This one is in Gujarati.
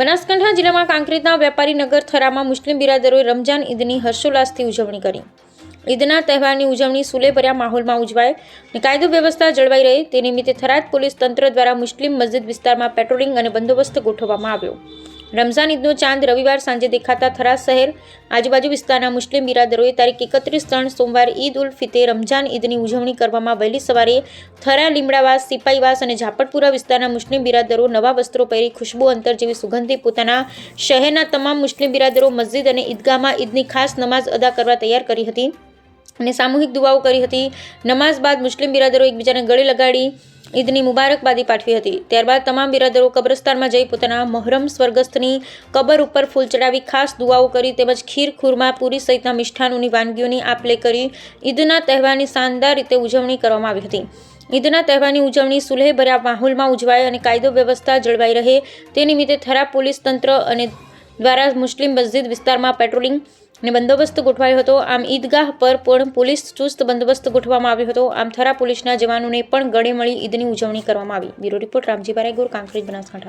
બનાસકાંઠા જિલ્લામાં કાંકરેજના વેપારી નગર થરામાં મુસ્લિમ બિરાદરોએ રમજાન ઈદની હર્ષોલ્લાસથી ઉજવણી કરી. ઈદના તહેવારની ઉજવણી સુલેભર્યા માહોલમાં ઉજવાય. અને કાયદો વ્યવસ્થા જળવાઈ રહે તે નિમિત્તે થરાદ પોલીસ તંત્ર દ્વારા મુસ્લિમ મસ્જિદ વિસ્તારમાં પેટ્રોલિંગ અને બંદોબસ્ત ગોઠવવામાં આવ્યો. રમઝાન ઈદનો ચાંદ રવિવાર સાંજે દેખાતા થરા શહેર આજુબાજુ વિસ્તારના મુસ્લિમ બિરાદરોએ તારીખ એકત્રીસ ત્રણ સોમવાર ઈદ ઉલ ફિતે રમઝાન ઈદની ઉજવણી કરવામાં વહેલી સવારે થરા, લીમડાવાસ સિપાઈવાસ અને ઝાપટપુરા વિસ્તારના મુસ્લિમ બિરાદરો નવા વસ્ત્રો પહેરી ખુશ્બુ અંતર જેવી સુગંધી પોતાના શહેરના તમામ મુસ્લિમ બિરાદરો મસ્જિદ અને ઈદગાહમાં ઈદની ખાસ નમાઝ અદા કરવા તૈયાર કરી હતી અને સામૂહિક દુઆઓ કરી હતી. નમાઝ બાદ મુસ્લિમ બિરાદરો એકબીજાને ગળે લગાડી ઈદની મુબારકબાદી પાઠવી હતી. ત્યારબાદ તમામ બિરાદરો કબ્રસ્તાનમાં જઈ પોતાના મહરમ સ્વર્ગસ્થની કબર ઉપર ફૂલ ચડાવી ખાસ દુઆઓ કરી તેમજ ખીર, ખુરમા, પૂરી સહિતના મિષ્ઠાનોની વાનગીઓની આપ લે કરી ઈદના તહેવારની શાનદાર રીતે ઉજવણી કરવામાં આવી હતી. ઈદના તહેવારની ઉજવણી સુલેહભર્યા માહોલમાં ઉજવાય અને કાયદો વ્યવસ્થા જળવાઈ રહે તે નિમિત્તે થરા પોલીસ તંત્ર અને દ્વારા મુસ્લિમ મસ્જિદ વિસ્તારમાં પેટ્રોલિંગ અને બંદોબસ્ત ગોઠવાયો હતો. આમ ઈદગાહ પર પણ પોલીસ ચુસ્ત બંદોબસ્ત ગોઠવવામાં આવ્યો હતો. આમ થરા પોલીસના જવાનોને પણ ગળે મળી ઈદની ઉજવણી કરવામાં આવી. Bureau report Ramji Baragor Kankrej Banaskantha.